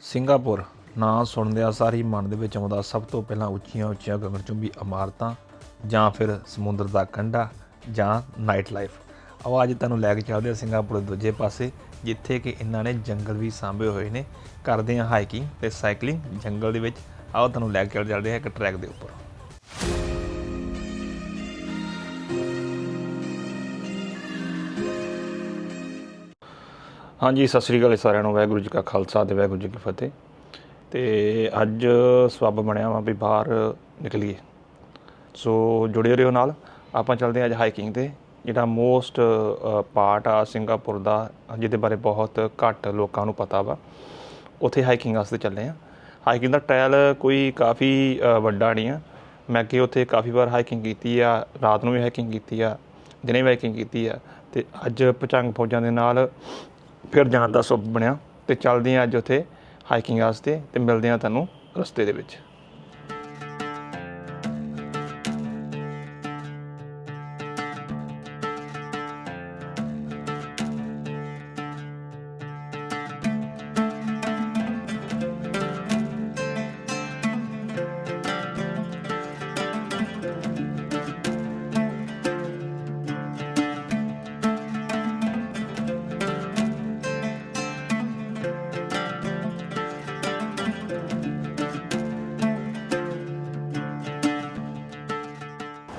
Singapore. ਨਾਂ ਸੁਣਦਿਆਂ ਸਾਰ ਹੀ ਮਨ ਦੇ ਵਿੱਚ ਆਉਂਦਾ ਸਭ ਤੋਂ ਪਹਿਲਾਂ ਉੱਚੀਆਂ ਉੱਚੀਆਂ ਗਗਨਚੁੰਬੀ ਇਮਾਰਤਾਂ, ਜਾਂ ਫਿਰ ਸਮੁੰਦਰ ਦਾ ਕੰਢਾ, ਜਾਂ ਨਾਈਟ ਲਾਈਫ ਆਓ ਅੱਜ ਤੁਹਾਨੂੰ ਲੈ ਕੇ ਚੱਲਦੇ ਆ ਸਿੰਗਾਪੁਰ ਦੇ ਦੂਜੇ ਪਾਸੇ, ਜਿੱਥੇ ਕਿ ਇਹਨਾਂ ਨੇ ਜੰਗਲ ਵੀ ਸਾਂਭੇ ਹੋਏ ਨੇ। ਕਰਦੇ ਹਾਂ ਹਾਈਕਿੰਗ ਤੇ ਸਾਈਕਲਿੰਗ ਜੰਗਲ ਦੇ ਵਿੱਚ। ਆਓ ਤੁਹਾਨੂੰ ਲੈ ਕੇ ਚੱਲਦੇ ਹਾਂ ਇੱਕ ਟਰੈਕ ਦੇ ਉੱਪਰ। ਹਾਂਜੀ, ਸਤਿ ਸ੍ਰੀ ਅਕਾਲ ਜੀ ਸਾਰਿਆਂ ਨੂੰ। ਵਾਹਿਗੁਰੂ ਜੀ ਕਾ ਖਾਲਸਾ ਤੇ ਵਾਹਿਗੁਰੂ ਜੀ ਕੀ ਫਤਿਹ। ਤੇ ਅੱਜ ਸਬੱਬ ਬਣਿਆ ਵਾ ਵੀ ਬਾਹਰ ਨਿਕਲੀਏ। ਸੋ ਜੁੜੇ ਰਹੋ ਨਾਲ। ਆਪਾਂ ਚੱਲਦੇ ਹਾਂ ਅੱਜ ਹਾਈਕਿੰਗ ਤੇ। ਜਿਹੜਾ ਮੋਸਟ ਪਾਰਟ ਆ ਸਿੰਗਾਪੁਰ ਦਾ, ਜਿਹਦੇ ਬਾਰੇ ਬਹੁਤ ਘੱਟ ਲੋਕਾਂ ਨੂੰ ਪਤਾ ਵਾ, ਉੱਥੇ ਹਾਈਕਿੰਗ ਵਾਸਤੇ ਚੱਲੇ ਆ ਹਾਈਕਿੰਗ ਦਾ ਟ੍ਰਾਇਲ ਕੋਈ ਕਾਫੀ ਵੱਡਾ ਨਹੀਂ ਆ। ਮੈਂ ਕਿ ਉੱਥੇ ਕਾਫੀ ਵਾਰ ਹਾਈਕਿੰਗ ਕੀਤੀ ਆ, ਰਾਤ ਨੂੰ ਵੀ ਹਾਈਕਿੰਗ ਕੀਤੀ ਆ, ਦਿਨੇ ਵੀ ਹਾਈਕਿੰਗ ਕੀਤੀ ਆ। ਤੇ ਅੱਜ ਪਚੰਗ ਫੌਜਾਂ ਦੇ ਨਾਲ ਫਿਰ ਜਾਣ ਦਾ ਸੁਭ ਬਣਿਆ ਤੇ ਚੱਲਦੇ ਹਾਂ ਅੱਜ ਉੱਥੇ ਹਾਈਕਿੰਗ ਵਾਸਤੇ ਤੇ ਮਿਲਦੇ ਹਾਂ ਤੁਹਾਨੂੰ ਰਸਤੇ ਦੇ ਵਿੱਚ।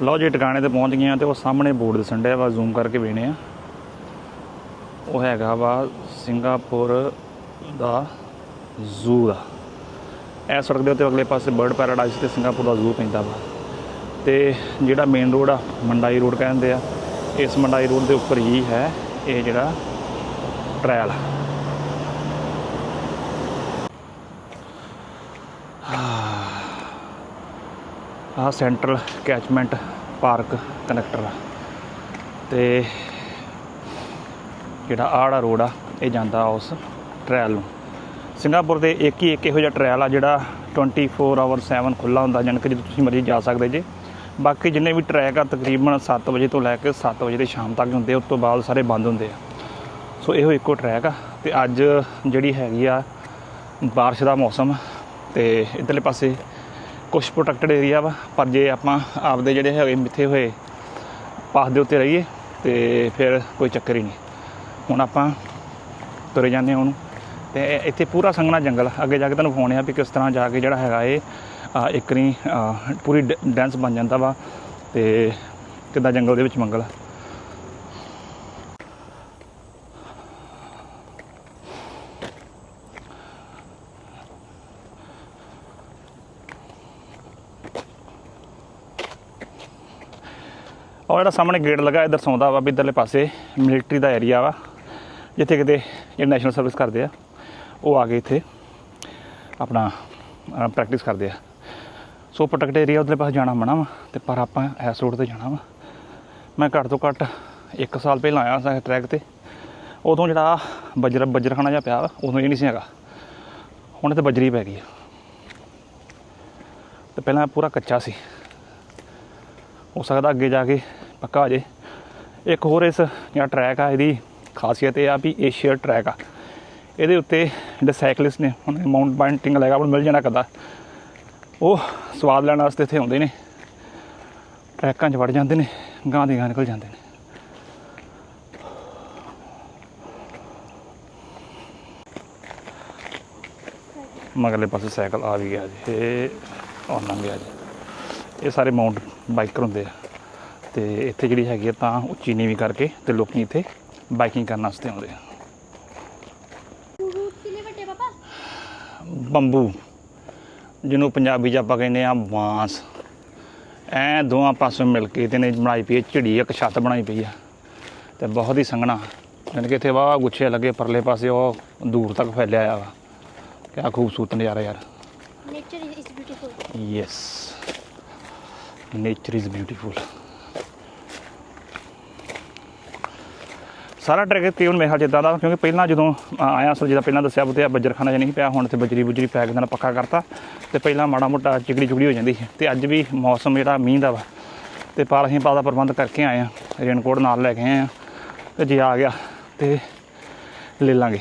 ਲਓ ਜੀ, ਟਿਕਾਣੇ ਤੇ ਪਹੁੰਚ ਗਏ ਆ ਤੇ ਉਹ ਸਾਹਮਣੇ ਬੋਰਡ ਦਿਸਣ ਡਿਆ ਵਾ ਜ਼ੂਮ ਕਰਕੇ ਵੇਖਨੇ ਆ। ਉਹ ਹੈਗਾ ਵਾ ਸਿੰਗਾਪੁਰ ਦਾ ਜ਼ੂ ਦਾ ਇਹ ਸੜਕ ਦੇ ਉੱਤੇ ਅਗਲੇ ਪਾਸੇ ਬਰਡ ਪੈਰਾਡਾਈਸ ਤੇ ਸਿੰਗਾਪੁਰ ਦਾ ਜ਼ੂ ਪੈਂਦਾ ਵਾ। ਤੇ ਜਿਹੜਾ ਮੇਨ ਰੋਡ ਆ, ਮੰਡਾਈ ਰੋਡ ਕਹਿੰਦੇ ਆ, ਇਸ ਮੰਡਾਈ ਰੋਡ ਦੇ ਉੱਪਰ ਹੀ ਹੈ ਇਹ ਜਿਹੜਾ ਟ੍ਰਾਇਲ ਆਹ ਸੈਂਟਰਲ ਕੈਚਮੈਂਟ ਪਾਰਕ ਕਨੈਕਟਰ ਆ। ਤੇ ਜਿਹੜਾ ਆੜਾ ਰੋਡ ਆ, ਇਹ ਜਾਂਦਾ ਉਸ ਟ੍ਰਾਇਲ ਨੂੰ। ਸਿੰਗਾਪੁਰ ਦੇ ਇੱਕ ਹੀ ਇੱਕ ਇਹੋ ਜਿਹਾ ਟ੍ਰਾਇਲ ਆ ਜਿਹੜਾ 24 ਆਵਰ 7 ਖੁੱਲਾ ਹੁੰਦਾ, ਜਾਣੀ ਕਿ ਜਦੋਂ ਤੁਸੀਂ ਮਰਜ਼ੀ ਜਾ ਸਕਦੇ ਜੇ। ਬਾਕੀ ਜਿੰਨੇ ਵੀ ਟਰੈਕ ਆ, ਤਕਰੀਬਨ 7 ਵਜੇ ਤੋਂ ਲੈ ਕੇ 7 ਵਜੇ ਦੇ ਸ਼ਾਮ ਤੱਕ ਹੁੰਦੇ ਉਸ ਤੋਂ ਬਾਅਦ ਸਾਰੇ ਬੰਦ ਹੁੰਦੇ ਆ। ਸੋ ਇਹੋ ਇੱਕੋ ਟਰੈਕ ਆ ਤੇ ਅੱਜ ਜਿਹੜੀ ਹੈਗੀ ਆ ਬਾਰਿਸ਼ ਦਾ ਮੌਸਮ ਤੇ ਇਧਰਲੇ ਪਾਸੇ ਕੁਝ ਪ੍ਰੋਟੈਕਟਡ ਏਰੀਆ ਵਾ ਪਰ ਜੇ ਆਪਾਂ ਆਪਦੇ ਜਿਹੜੇ ਹੈਗੇ ਮਿੱਥੇ ਹੋਏ ਪਾਸ ਦੇ ਉੱਤੇ ਰਹੀਏ ਤੇ ਫਿਰ ਕੋਈ ਚੱਕਰ ਹੀ ਨਹੀਂ। ਹੁਣ ਆਪਾਂ ਤੁਰੇ ਜਾਂਦੇ ਹਾਂ ਉਹਨੂੰ। ਤੇ ਇੱਥੇ ਪੂਰਾ ਸੰਘਣਾ ਜੰਗਲ ਅੱਗੇ ਜਾ ਕੇ ਤੁਹਾਨੂੰ ਫੋਨ ਆ ਵੀ ਕਿਸ ਤਰ੍ਹਾਂ ਜਾ ਕੇ ਜਿਹੜਾ ਹੈਗਾ ਇਹ ਅ, ਇੱਕ ਨਹੀਂ ਅ, ਪੂਰੀ ਡੈਂਸ ਬਣ ਜਾਂਦਾ ਵਾ। ਤੇ ਕਿੱਦਾਂ ਜੰਗਲ ਦੇ ਵਿੱਚ ਮੰਗਲ ਔਰ ਜਿਹੜਾ ਸਾਹਮਣੇ ਗੇਟ ਲੱਗਾ, ਇਧਰ ਸੌਂਦਾ ਵਾ ਵੀ ਇਧਰਲੇ ਪਾਸੇ ਮਿਲਟਰੀ ਦਾ ਏਰੀਆ ਵਾ, ਜਿੱਥੇ ਕਿਤੇ ਜਿਹੜੇ ਨੈਸ਼ਨਲ ਸਰਵਿਸ ਕਰਦੇ ਆ, ਉਹ ਆ ਕੇ ਇੱਥੇ ਆਪਣਾ ਪ੍ਰੈਕਟਿਸ ਕਰਦੇ ਆ। ਸੋ ਪ੍ਰੋਟੈਕਟ ਏਰੀਆ ਉਧਰਲੇ ਪਾਸੇ ਜਾਣਾ ਮਨਾ ਵਾ, ਤੇ ਪਰ ਆਪਾਂ ਇਸ ਰੋਡ ਤੇ ਜਾਣਾ ਵਾ। ਮੈਂ ਘੱਟ ਤੋਂ ਘੱਟ 1 ਸਾਲ ਪਹਿਲਾਂ ਆਇਆ ਸੀ ਟਰੈਕ ਤੇ। ਉਦੋਂ ਜਿਹੜਾ ਬਜਰ, ਬਜਰਖਾਨਾ ਜਿਹਾ ਪਿਆ ਵਾ, ਉਦੋਂ ਇਹ ਨਹੀਂ ਸੀ ਹੈਗਾ। ਹੁਣ ਤੇ ਬਜਰੀ ਪੈ ਗਈ ਆ। ਤੇ ਪਹਿਲਾਂ ਪੂਰਾ ਕੱਚਾ ਸੀ। ਹੋ ਸਕਦਾ ਅੱਗੇ ਜਾ ਕੇ ਪੱਕਾ ਹੋ ਜੇ। ਇੱਕ ਹੋਰ ਇਸ ਜਿਹੜਾ ਟਰੈਕ ਆ, ਇਹਦੀ ਖਾਸੀਅਤ ਇਹ ਆ ਵੀ ਏਸ਼ੀਆ ਟਰੈਕ ਆ। ਇਹਦੇ ਉੱਤੇ ਜਿਹੜੇ ਸਾਈਕਲਿਸਟ ਨੇ ਹੁਣ ਮਾਊਂਟ ਬਾਈਂਟਿੰਗ ਲੈਗਾ ਨੂੰ ਮਿਲ ਜਾਣਾ ਕਦਾ ਉਹ ਸਵਾਦ ਲੈਣ ਵਾਸਤੇ ਇੱਥੇ ਆਉਂਦੇ ਨੇ। ਟਰੈਕਾਂ 'ਚ ਵੜ ਜਾਂਦੇ ਨੇ ਗਾਂ ਦੀ ਗਾਂ ਨਿਕਲ ਜਾਂਦੇ ਨੇ। ਮਗਰਲੇ ਪਾਸੇ ਸਾਈਕਲ ਆ ਵੀ ਗਿਆ ਜੀ। ਇਹ ਆਉਣ ਲੰਘ ਗਿਆ ਜੀ। ਇਹ ਸਾਰੇ ਮਾਊਂਟ ਬਾਈਕਰ ਹੁੰਦੇ ਆ। ਤੇ ਇੱਥੇ ਜਿਹੜੀ ਹੈਗੀ ਆ ਤਾਂ ਉੱਚੀ ਨੀਵੀਂ ਕਰਕੇ ਤੇ ਲੋਕੀ ਇੱਥੇ ਬਾਈਕਿੰਗ ਕਰਨ ਵਾਸਤੇ ਆਉਂਦੇ ਆ। ਕਿੰਨੇ ਵੱਡੇ ਪਾਪਾ? ਬੰਬੂ ਜਿਹਨੂੰ ਪੰਜਾਬੀ 'ਚ ਆਪਾਂ ਕਹਿੰਦੇ ਆ ਬਾਂਸ। ਐ ਦੋਹਾਂ ਪਾਸੋਂ ਮਿਲ ਕੇ ਤੇ ਨੇ ਬਣਾਈ ਪਈ ਝਿੜੀ ਇੱਕ ਛੱਤ ਬਣਾਈ ਪਈ ਆ। ਤੇ ਬਹੁਤ ਹੀ ਸੰਘਣਾ। ਯਾਨੀ ਕਿ ਇੱਥੇ ਵਾਹ ਗੁੱਛੇ ਲੱਗੇ ਪਰਲੇ ਪਾਸੇ ਉਹ ਦੂਰ ਤੱਕ ਫੈਲਿਆ ਆ। ਵਾ ਕਿਆ ਖੂਬਸੂਰਤ ਨਜ਼ਾਰਾ ਯਾਰ। Nature is beautiful yes nature is beautiful ਸਾਰਾ ਟਰੈਕ ਤਕਰੀਬਨ ਮੇਰੇ ਖਿਆਲ ਜਿੱਦਾਂ ਦਾ ਕਿਉਂਕਿ ਪਹਿਲਾਂ ਜਦੋਂ ਆਇਆ ਸੋ ਜਿਹਦਾ ਪਹਿਲਾਂ ਦੱਸਿਆ ਬੁੱਤੇ ਬੱਜਰਖਾਨਾ ਜਿਹਾ ਨਹੀਂ ਪਿਆ, ਹੁਣ ਤੇ ਬਜਰੀ ਬੁਜਰੀ ਪੈਕ ਕੇ ਨਾਲ ਪੱਕਾ ਕਰਤਾ। ਤੇ ਪਹਿਲਾਂ ਮਾੜਾ ਮੋਟਾ ਚਿਕੜੀ ਚੁਗੜੀ ਹੋ ਜਾਂਦੀ ਸੀ। ਤੇ ਅੱਜ ਵੀ ਮੌਸਮ ਜਿਹੜਾ ਮੀਂਹ ਦਾ ਵਾ, ਤੇ ਪਰ ਅਸੀਂ ਪਾਲ ਦਾ ਪ੍ਰਬੰਧ ਕਰਕੇ ਆਏ ਆ। ਰੇਨਕੋਟ ਨਾਲ ਲੈ ਕੇ ਆਏ ਆ, ਤੇ ਜੇ ਆ ਗਿਆ, ਤੇ ਲੈ ਲਾਂਗੇ।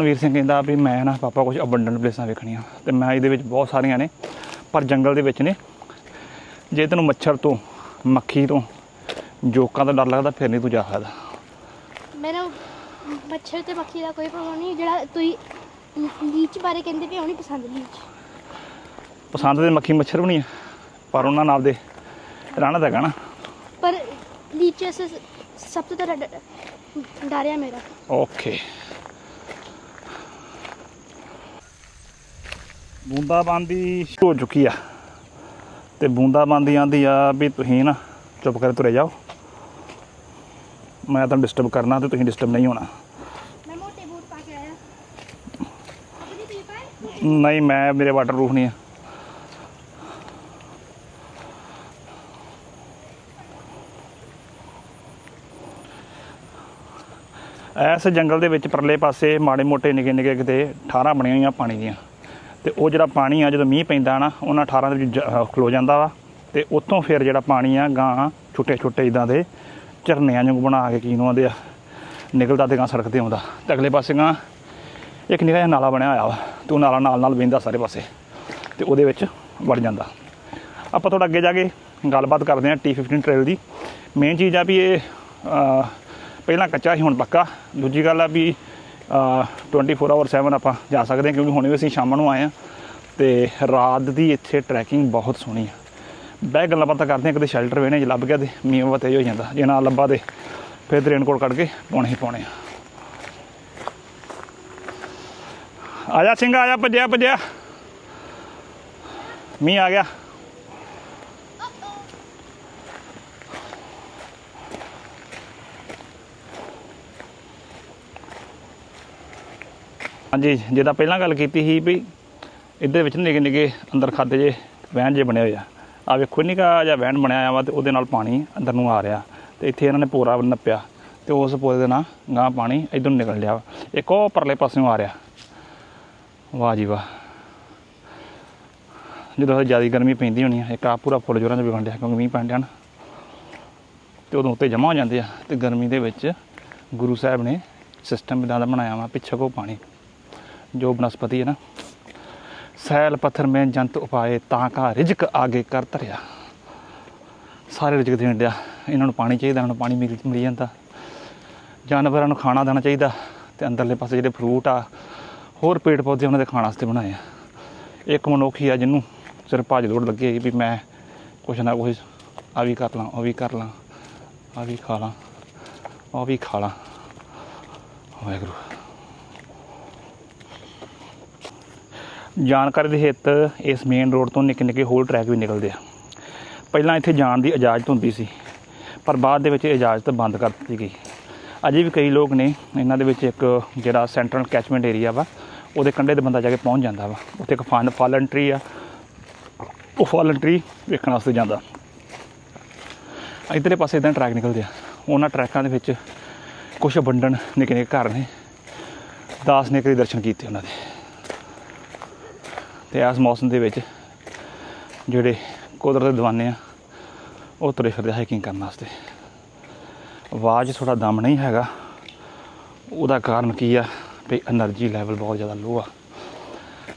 ਵੀਰ ਸਿੰਘ ਕਹਿੰਦਾ ਵੀ ਮੈਂ ਨਾ ਪਾਪਾ ਕੁਝ ਅਬੰਡੈਂਟ ਪਲੇਸਾਂ ਵੇਖਣੀਆਂ, ਤੇ ਮੈਂ ਇਹਦੇ ਵਿੱਚ ਬਹੁਤ ਸਾਰੀਆਂ ਨੇ, ਪਰ ਜੰਗਲ ਦੇ ਵਿੱਚ ਨੇ। ਜੇ ਤੈਨੂੰ ਮੱਛਰ ਤੋਂ, ਮੱਖੀ ਤੋਂ ਜੋਕਾਂ ਦਾ ਡਰ ਲੱਗਦਾ ਫਿਰ ਨਹੀਂ ਤੂੰ ਜਾ ਸਕਦਾ। ਮੈਨੂੰ ਮੱਛਰ ਤੇ ਮੱਖੀ ਦਾ ਕੋਈ ਪ੍ਰੋਬਲਮ ਨਹੀਂ ਜਿਹੜਾ ਤੁਸੀਂ ਲੀਚ ਬਾਰੇ ਕਹਿੰਦੇ ਵੀ ਉਹ ਨਹੀਂ ਪਸੰਦ ਲੀਚ। ਪਸੰਦ ਦੇ ਮੱਖੀ ਮੱਛਰ ਵੀ ਨਹੀਂ ਆ ਪਰ ਉਹਨਾਂ ਨਾਲ ਦੇ ਰਹਿਣਾ ਤਾਂ ਨਾ। ਪਰ ਲੀਚ ਸੇ ਸਭ ਤੋਂ ਜ਼ਿਆਦਾ ਡ- ਡਰ ਆ ਮੇਰਾ। ਓਕੇ। ਬੂੰਦਾਬਾਂਦੀ ਹੋ ਚੁੱਕੀ ਆ। ਤੇ ਬੂੰਦਾਬਾਂਦੀ ਆਂਦੀ ਆ ਵੀ ਤੁਸੀਂ ਨਾ ਚੁੱਪ ਕਰਕੇ ਤੁਰੇ ਜਾਓ। ਮੈਂ ਤੁਹਾਨੂੰ ਡਿਸਟਰਬ ਕਰਨਾ ਤੇ ਤੁਸੀਂ ਡਿਸਟਰਬ ਨਹੀਂ ਹੋਣਾ। ਮੈਂ ਮੋਟੇ ਬੂਟ ਪਾ ਕੇ ਆਇਆ। ਆਪਣੀ ਤੁਸੀਂ ਪਾਏ? ਨਹੀਂ ਮੈਂ ਮੇਰੇ ਵਾਟਰ ਪ੍ਰੂਫ ਨਹੀਂ ਆ। ਐਸ ਜੰਗਲ ਦੇ ਵਿੱਚ ਪਰਲੇ ਪਾਸੇ ਮਾੜੇ ਮੋਟੇ ਨਿੱਕੇ ਨਿੱਕੇ ਕਿਤੇ ਠਾਰਾਂ ਬਣੀਆਂ ਹੋਈਆਂ ਪਾਣੀ ਦੀਆਂ। ਤੇ ਉਹ ਜਿਹੜਾ ਪਾਣੀ ਆ ਜਦੋਂ ਮੀਂਹ ਪੈਂਦਾ ਨਾ ਉਹਨਾਂ ਠਾਰਾਂ ਦੇ ਵਿੱਚ ਖਲੋ ਜਾਂਦਾ ਵਾ। ਤੇ ਉੱਥੋਂ ਫਿਰ ਜਿਹੜਾ ਪਾਣੀ ਆ ਗਾਂ ਛੋਟੇ ਛੋਟੇ ਇਦਾਂ ਦੇ ਝਰਨਿਆਂ ਵਾਂਗੂ ਬਣਾ ਕੇ ਕੀ ਨੂੰ ਆਉਂਦੇ ਆ। ਨਿਕਲਦਾ ਤੇ ਗਾਂ ਸੜਕ ਤੇ ਆਉਂਦਾ। ਤੇ ਅਗਲੇ ਪਾਸੇ ਗਾਂ ਇੱਕ ਨਿੱਕਾ ਜਿਹਾ ਨਾਲਾ ਬਣਿਆ ਹੋਇਆ ਵਾ। ਤੇ ਉਹ ਨਾਲਾ ਨਾਲ ਨਾਲ ਵਹਿੰਦਾ ਸਾਰੇ ਪਾਸੇ। ਤੇ ਉਹਦੇ ਵਿੱਚ ਵੜ ਜਾਂਦਾ। ਆਪਾਂ ਥੋੜਾ ਅੱਗੇ ਜਾ ਕੇ ਗੱਲਬਾਤ ਕਰਦੇ ਹਾਂ T15 ਟ੍ਰੇਲ ਦੀ। ਮੇਨ ਚੀਜ਼ ਆ ਵੀ ਇਹ ਪਹਿਲਾਂ ਕੱਚਾ ਸੀ ਹੁਣ ਪੱਕਾ। ਦੂਜੀ ਗੱਲ ਆ ਵੀ ਅਹ, 24 ਆਵਰ 7 ਆਪਾਂ ਜਾ ਸਕਦੇ ਹਾਂ ਕਿਉਂਕਿ ਹੁਣੇ ਵੀ ਅਸੀਂ ਸ਼ਾਮ ਨੂੰ ਆਏ ਆ ਤੇ ਰਾਤ ਦੀ ਇੱਥੇ ਟਰੈਕਿੰਗ ਬਹੁਤ ਸੋਹਣੀ ਆ। ਬਹਿ ਗੱਲਾਂ ਬਾਤਾਂ ਕਰਦੇ ਹਾਂ, ਕਦੇ ਸ਼ੈਲਟਰ ਵੇਣੇ ਜੇ ਲੱਭ ਗਿਆ ਤੇ ਮੀਂਹ ਵਾ ਤੇਜ਼ ਹੋ ਜਾਂਦਾ। ਜੇ ਨਾ ਲੱਭਾ ਤੇ ਫਿਰ ਰੇਨਕੋਟ ਕੱਢ ਕੇ ਪਾਉਣੇ ਹੀ ਪਾਉਣੇ ਆ। ਆ ਜਾ ਸਿੰਘ, ਆ ਜਾ ਭੱਜਿਆ ਭੱਜਿਆ। ਮੀਂਹ ਆ ਗਿਆ। ਹਾਂਜੀ ਜਿਹਦਾ ਪਹਿਲਾਂ ਗੱਲ ਕੀਤੀ ਸੀ ਵੀ ਇਹਦੇ ਵਿੱਚ ਨਿੱਕੇ ਨਿੱਕੇ ਅੰਦਰ ਖਾਦੇ ਜੇ ਵਹਿਣ ਜੇ ਬਣੇ ਹੋਏ ਆ। ਆ ਵੇਖੋ ਨਿੱਕਾ ਜਿਹਾ ਵਹਿਣ ਬਣਿਆ ਆ ਵਾ ਤੇ ਉਹਦੇ ਨਾਲ ਪਾਣੀ ਅੰਦਰ ਨੂੰ ਆ ਰਿਹਾ ਤੇ ਇੱਥੇ ਇਹਨਾਂ ਨੇ ਪੋਰਾ ਨੱਪਿਆ ਤੇ ਉਸ ਪੋਰੇ ਦੇ ਨਾਲ ਗਾਂ ਪਾਣੀ ਇਧਰ ਨੂੰ ਨਿਕਲ ਲਿਆ ਵਾ। ਇੱਕ ਉਹ ਪਰਲੇ ਪਾਸਿਓਂ ਆ ਰਿਹਾ। ਵਾਹ ਜੀ ਵਾਹ। ਜਦੋਂ ਜ਼ਿਆਦਾ ਗਰਮੀ ਪੈਂਦੀ ਹੋਣੀ ਆ, ਇੱਕ ਆ ਪੂਰਾ ਫੁੱਲ ਜੋਰਾਂ ਚ ਵਿਗਣ ਡਿਆ ਕਿਉਂਕਿ ਮੀਂਹ ਪੈਣ ਡਿਆ ਨਾ। ਤੇ ਉਦੋਂ ਉੱਤੇ ਜਮਾ ਹੋ ਜਾਂਦੇ ਆ ਤੇ ਗਰਮੀ ਦੇ ਵਿੱਚ ਗੁਰੂ ਸਾਹਿਬ ਨੇ ਸਿਸਟਮ ਇਦਾਂ ਦਾ ਬਣਾਇਆ ਵਾ ਪਿੱਛੇ ਕੋ ਪਾਣੀ। ਜੋ ਬਨਸਪਤੀ ਹੈ ਨਾ ਸੈਲ, ਪੱਥਰ ਮੈਂ ਜੰਤ ਉਪਾਏ ਤਾਂ ਕਾ ਰਿਜਕ ਆਗੇ ਕਰ ਧਰਿਆ। ਸਾਰੇ ਰਿਜਕ ਦੇਣ ਡਿਆ। ਇਹਨਾਂ ਨੂੰ ਪਾਣੀ ਚਾਹੀਦਾ, ਇਹਨਾਂ ਨੂੰ ਪਾਣੀ ਮਿਲ ਮਿਲ ਜਾਂਦਾ। ਜਾਨਵਰਾਂ ਨੂੰ ਖਾਣਾ ਦੇਣਾ ਚਾਹੀਦਾ ਤੇ ਅੰਦਰਲੇ ਪਾਸੇ ਜਿਹੜੇ ਫਰੂਟ ਆ, ਹੋਰ ਪੇੜ ਪੌਦੇ ਉਹਨਾਂ ਦੇ ਖਾਣ ਵਾਸਤੇ ਬਣਾਏ ਆ। ਇੱਕ ਮਨੁੱਖ ਆ ਜਿਹਨੂੰ ਸਿਰ ਭੱਜ ਲੋੜ ਲੱਗੀ ਹੈਗੀ ਵੀ ਮੈਂ ਕੁਛ ਨਾ ਕੁਛ ਆ ਵੀ ਕਰ ਲਾਂ, ਉਹ ਵੀ ਕਰ ਲਾਂ, ਆ ਵੀ ਖਾ ਲਾਂ, ਉਹ ਵੀ ਖਾ ਲਾਂ। ਵਾਹਿਗੁਰੂ। ਜਾਣਕਾਰੀ ਦੇ ਹਿੱਤ ਇਸ ਮੇਨ ਰੋਡ ਤੋਂ ਨਿੱਕੇ ਨਿੱਕੇ ਹੋਰ ਟਰੈਕ ਵੀ ਨਿਕਲਦੇ ਆ। ਪਹਿਲਾਂ ਇੱਥੇ ਜਾਣ ਦੀ ਇਜਾਜ਼ਤ ਹੁੰਦੀ ਸੀ, ਪਰ ਬਾਅਦ ਦੇ ਵਿੱਚ ਇਹ ਇਜਾਜ਼ਤ ਬੰਦ ਕਰ ਦਿੱਤੀ ਗਈ। ਅਜੇ ਵੀ ਕਈ ਲੋਕ ਨੇ, ਇਹਨਾਂ ਦੇ ਵਿੱਚ ਇੱਕ ਜਿਹੜਾ ਸੈਂਟਰਲ ਕੈਚਮੈਂਟ ਏਰੀਆ ਵਾ, ਉਹਦੇ ਕੰਢੇ ਤੇ ਬੰਦਾ ਜਾ ਕੇ ਪਹੁੰਚ ਜਾਂਦਾ ਵਾ। ਉੱਥੇ ਇੱਕ ਫਨ ਫਾਲਨ ਟਰੀ ਆ, ਉਹ ਫਾਲਨ ਟਰੀ ਵੇਖਣ ਵਾਸਤੇ ਜਾਂਦਾ। ਇਧਰਲੇ ਪਾਸੇ ਇਦਾਂ ਟਰੈਕ ਨਿਕਲਦੇ ਆ। ਉਹਨਾਂ ਟਰੈਕਾਂ ਦੇ ਵਿੱਚ ਕੁਝ ਵੰਡਣ ਨਿੱਕੇ ਨਿੱਕੇ ਘਰ ਨੇ, ਦਾਸ ਨੇ ਕਰੀ ਦਰਸ਼ਨ ਕੀਤੇ ਉਹਨਾਂ ਦੇ। ਤੇ ਇਸ ਮੌਸਮ ਦੇ ਵਿੱਚ ਜਿਹੜੇ ਕੁਦਰਤ ਦੇ دیਵਾਨੇ ਆ, ਉਹ ਤੁਰੇ ਫਿਰਦੇ ਹਾਈਕਿੰਗ ਕਰਨ ਵਾਸਤੇ। ਆਵਾਜ਼ ਥੋੜਾ ਦਮ ਨਹੀਂ ਹੈਗਾ। ਉਹਦਾ ਕਾਰਨ ਕੀ ਆ ਵੀ એનર્ਜੀ ਲੈਵਲ ਬਹੁਤ ਜ਼ਿਆਦਾ ਲੋ ਆ।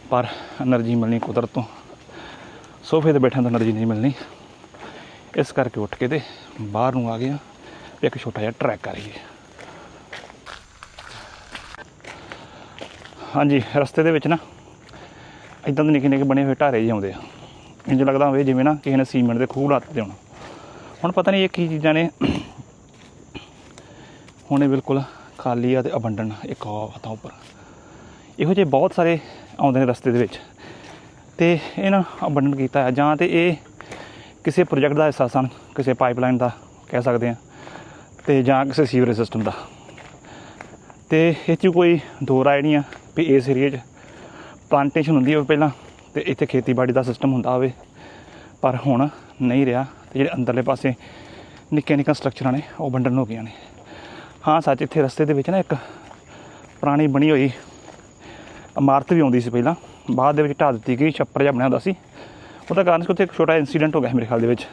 ਪਰ એનર્ਜੀ ਮਿਲਣੀ ਕੁਦਰਤ ਤੋਂ। ਸੋਫੇ ਤੇ ਬੈਠਣ ਤੋਂ એનર્ਜੀ ਨਹੀਂ ਮਿਲਣੀ। ਇਸ ਕਰਕੇ ਉੱਠ ਕੇ ਤੇ ਬਾਹਰ ਨੂੰ ਆ ਗਏ ਆ। ਇੱਕ ਛੋਟਾ ਜਿਹਾ ਟਰੈਕ ਕਰ ਲਈਏ ਹਾਂਜੀ, ਰਸਤੇ ਦੇ ਵਿੱਚ ਨਾ ਇਦਾਂ ਦੇ ਨਿੱਕੇ ਨਿੱਕੇ ਬਣੇ ਹੋਏ ਢਾਰੇ ਜਿਹੇ ਆਉਂਦੇ ਆ। ਇੰਜ ਲੱਗਦਾ ਹੋਵੇ ਜਿਵੇਂ ਨਾ ਕਿਸੇ ਨੇ ਸੀਮੈਂਟ ਦੇ ਖੂਹ ਲੱਤ ਤੇ ਹੋਣਾ। ਹੁਣ ਪਤਾ ਨਹੀਂ ਇਹ ਕੀ ਚੀਜ਼ਾਂ ਨੇ। ਹੁਣ ਇਹ ਬਿਲਕੁਲ ਖਾਲੀ ਆ ਤੇ ਅਬੰਡਨ ਇੱਕ ਆਤਾ ਉੱਪਰ। ਇਹੋ ਜਿਹੇ ਬਹੁਤ ਸਾਰੇ ਆਉਂਦੇ ਨੇ ਰਸਤੇ ਦੇ ਵਿੱਚ। ਤੇ ਨਾ ਅਬੰਡਨ ਕੀਤਾ ਹੈ ਜਾਂ ਤੇ ਇਹ ਕਿਸੇ ਪ੍ਰੋਜੈਕਟ ਦਾ ਹਿੱਸਾ ਸਨ, ਕਿਸੇ ਪਾਈਪਲਾਈਨ ਦਾ ਕਹਿ ਸਕਦੇ ਆ, ਤੇ ਜਾਂ ਕਿਸੇ ਸੀਵਰੇਜ ਸਿਸਟਮ ਦਾ। ਤੇ ਇਹ 'ਚ ਕੋਈ ਦੋ ਰਾਏ ਨਹੀਂ ਆ ਵੀ ਇਸ ਏਰੀਏ 'ਚ ਪਲਾਂਟੇਸ਼ਨ ਹੁੰਦੀ ਹੋਵੇ ਪਹਿਲਾਂ, ਤੇ ਇੱਥੇ ਖੇਤੀਬਾੜੀ ਦਾ ਸਿਸਟਮ ਹੁੰਦਾ ਹੋਵੇ ਪਰ ਹੁਣ ਨਹੀਂ ਰਿਹਾ, ਤੇ ਜਿਹੜੇ ਅੰਦਰਲੇ ਪਾਸੇ ਨਿੱਕੇ ਨਿੱਕੇ ਸਟਰਕਚਰਾਂ ਨੇ, ਉਹ ਵੰਡਣ ਹੋ ਗਈਆਂ ਨੇ। ਹਾਂ, ਸੱਚ ਇੱਥੇ ਰਸਤੇ ਦੇ ਵਿੱਚ ਨਾ ਇੱਕ ਪੁਰਾਣੀ ਬਣੀ ਹੋਈ ਇਮਾਰਤ ਵੀ ਆਉਂਦੀ ਸੀ ਪਹਿਲਾਂ। ਬਾਅਦ ਦੇ ਵਿੱਚ ਢਾਹ ਦਿੱਤੀ ਗਈ, ਛੱਪਰ ਜਿਹਾ ਬਣਿਆ ਹੁੰਦਾ ਸੀ। ਉਹਦਾ ਕਾਰਨ ਸੀ ਉੱਥੇ ਇੱਕ ਛੋਟਾ ਇਨਸੀਡੈਂਟ ਹੋ ਗਿਆ ਸੀ ਮੇਰੇ ਖਿਆਲ ਦੇ ਵਿੱਚ।